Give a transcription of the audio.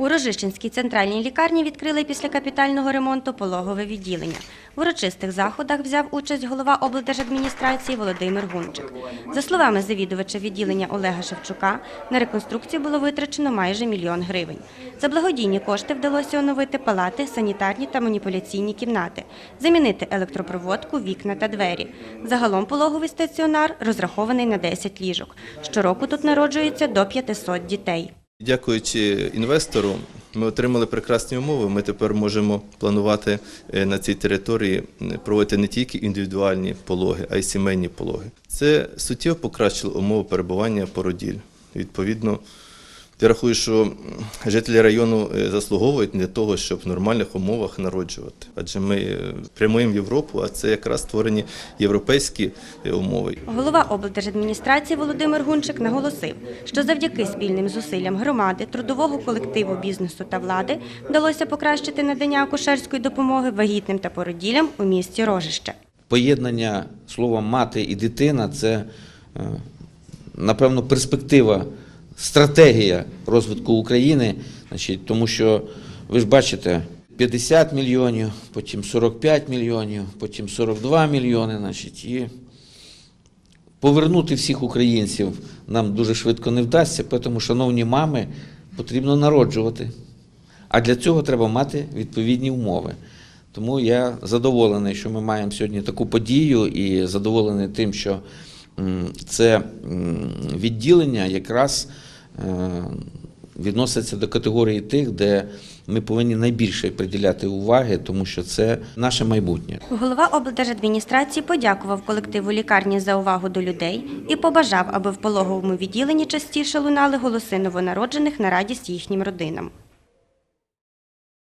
У Рожищенській центральній лікарні відкрили після капітального ремонту пологове відділення. В урочистих заходах взяв участь голова облдержадміністрації Володимир Гунчик. За словами завідувача відділення Олега Шевчука, на реконструкцію було витрачено майже мільйон гривень. За благодійні кошти вдалося оновити палати, санітарні та маніпуляційні кімнати, замінити електропроводку, вікна та двері. Загалом пологовий стаціонар розрахований на 10 ліжок. Щороку тут народжується до 500 дітей. Дякуючи інвестору, ми отримали прекрасні умови. Ми тепер можемо планувати е, на цій території проводити не тільки індивідуальні пологи, а й сімейні пологи. Це суттєво покращило умови перебування породіль. Відповідно, я рахую, що жителі району е, заслуговують для того, щоб в нормальних умовах народжувати. Адже ми е, прямуємо в Європу, а це якраз створені європейські е, умови. Голова облдержадміністрації Володимир Гунчик наголосив, що завдяки спільним зусиллям громади, трудового колективу бізнесу та влади вдалося покращити надання акушерської допомоги вагітним та породілям у місті Рожище. Поєднання слова мати і дитина це, напевно, перспектива, стратегія розвитку України. Значить, тому що ви ж бачите, 50 мільйонів, потім 45 мільйонів, потім 42 мільйони. Значить, і повернути всіх українців нам дуже швидко не вдасться, тому, шановні мами, потрібно народжувати. А для цього треба мати відповідні умови. Тому я задоволений, що ми маємо сьогодні таку подію, і задоволений тим, що це відділення якраз відноситься до категорії тих, де ми повинні найбільше приділяти уваги, тому що це наше майбутнє. Голова облдержадміністрації подякував колективу лікарні за увагу до людей і побажав, аби в пологовому відділенні частіше лунали голоси новонароджених на радість їхнім родинам.